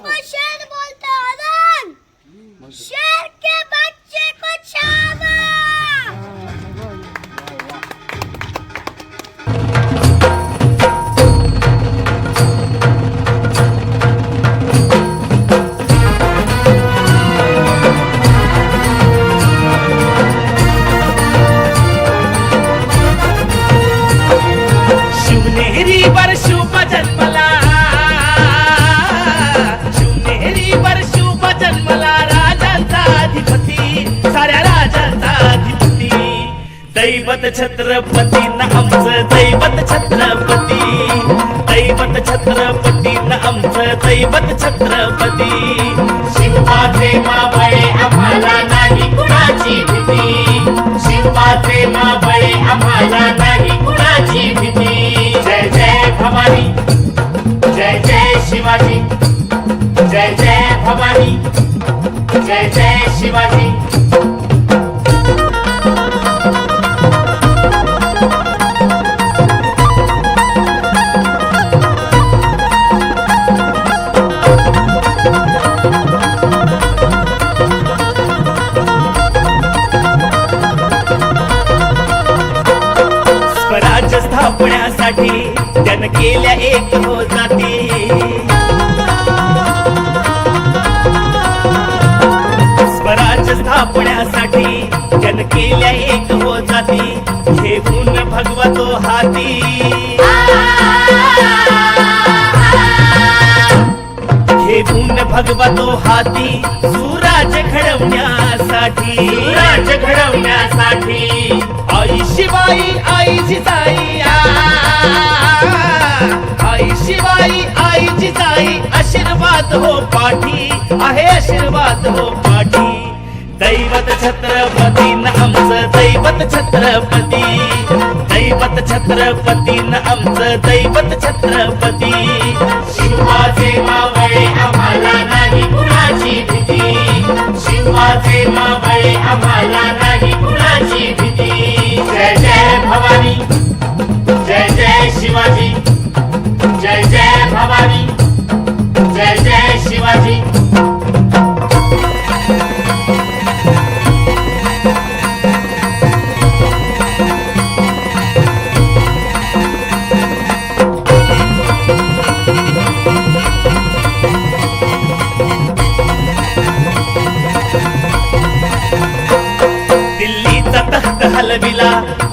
को शेर बोलते आनंद शेर दैवत छत्रपती न आमचं दैवत छत्रपती. दैवत छत्रपती न आमचं दैवत छत्रपती. शिवाचे मावळे आम्हाला नाही कुणाची भीती. शिवाचे मावळे आम्हाला नाही स्वराज्य जन केल्या एक हो जाती. घेऊन भगवतो हाती. घेऊन भगवतो हाती. सुराज घडवण्यासाठी. सुराज घडवण्यासाठी. आई शिवाई आई जिजाई आई शिवाई आई जिजाई आशीर्वाद हो पाठी. आहे आशीर्वाद हो पाठी. दैवत छत्रपती न आमचं दैवत छत्रपती. दैवत छत्रपती न आमचं दैवत छत्रपती. शिवाचे मावळे आम्हाला नाही कुणाची भीती. शिवाचे मावळे आम्हाला नाही कुणाची भीती.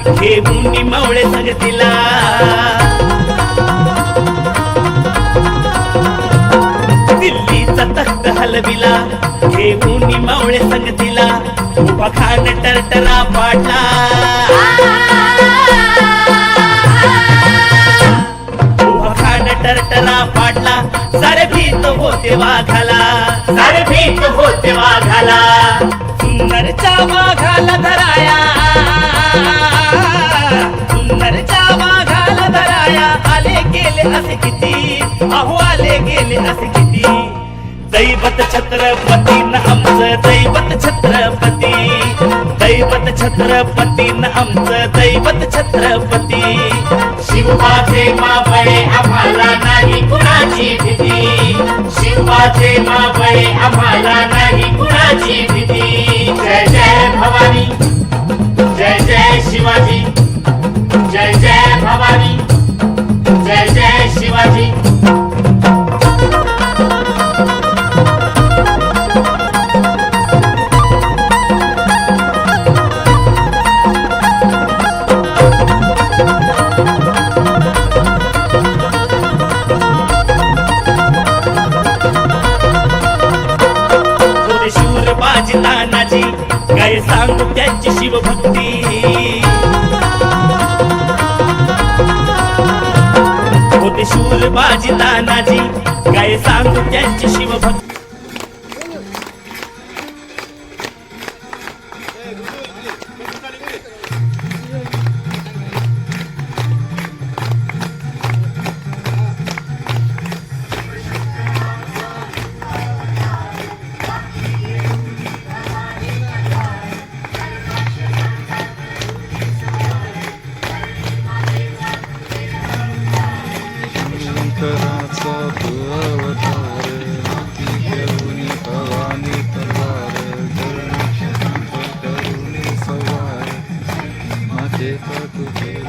घेऊन मावळे संगतीला. दिल्लीचा तख्त हलविला. घेऊन मावळे संगतीला. पखान टरटरा पाडला उभा टरटरा पाडला सारे भीत होते वाघाला. सारे भीत होते वाघाला. सुंदरच्या वाघाला असे किती? अहो आले गेले असे किती? दैवत छत्रपती न आमचं दैवत छत्रपती. दैवत छत्रपती न आमचं दैवत छत्रपती. शिवाचे मावळे आम्हाला नाही कुणाची भीती. शिवाचे मावळे आम्हाला नाही कुणाची भीती. जय जय भवानी जय जय शिवाजी. सांगू त्यांची शिवभक्ती. होते शूर बाजी तानाजी काय सांगू त्यांची Thank you.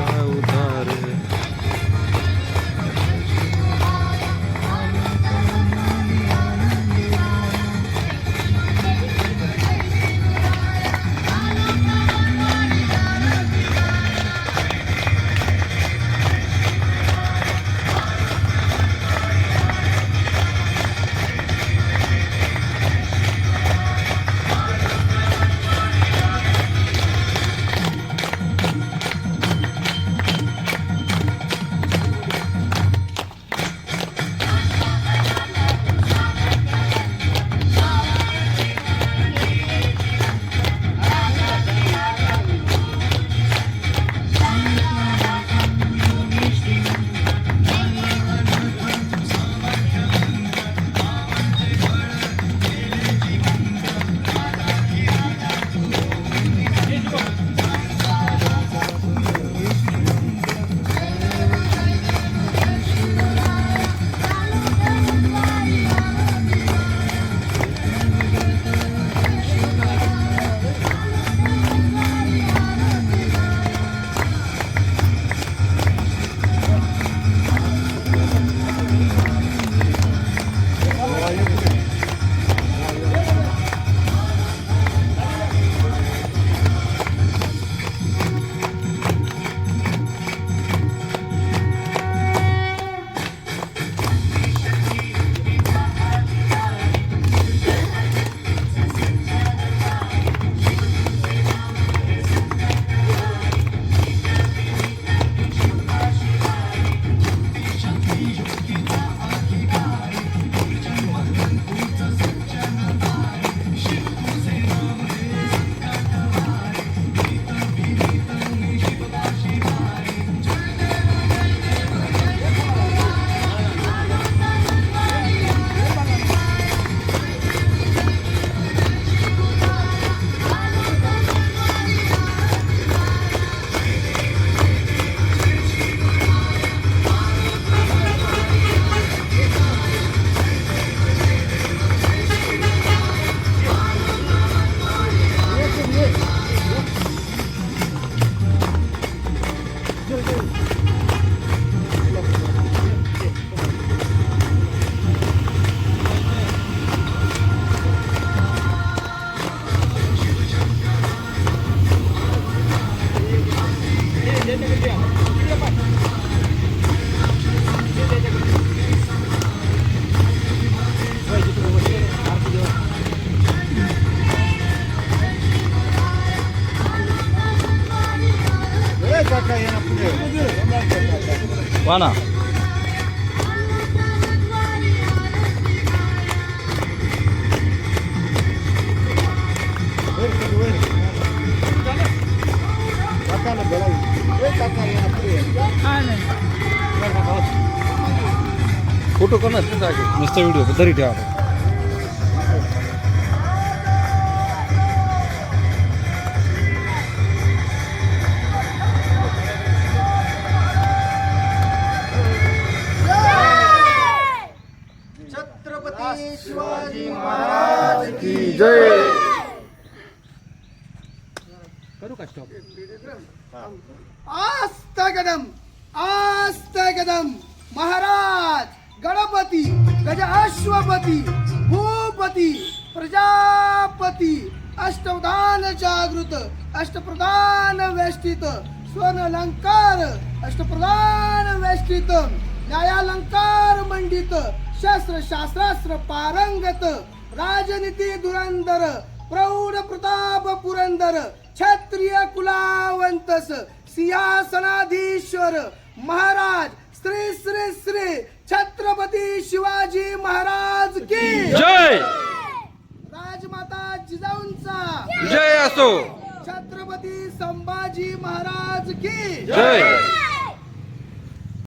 म्हणा फोटो कोण नुसतं व्हिडिओ तरी ठेवा महाराज की जय आस्तगदम आस्तगदम महाराज गणपती गज अश्वपती भूपती प्रजापती अष्टप्रधान जागृत अष्टप्रधान वेष्टित स्वर्ण अष्टप्रधान वेष्टित न्यायालंकार मंडित शस्त्र शास्त्रास्त्र पारंगत राजनीती धुरंदर प्रौढ प्रताप पुरंदर क्षत्रिय कुलावंतस सिंहासनाधीश्वर महाराज श्री श्री श्री छत्रपती शिवाजी महाराज की जय! राजमाता जिजाऊंचा जय असो! छत्रपती संभाजी महाराज की जय!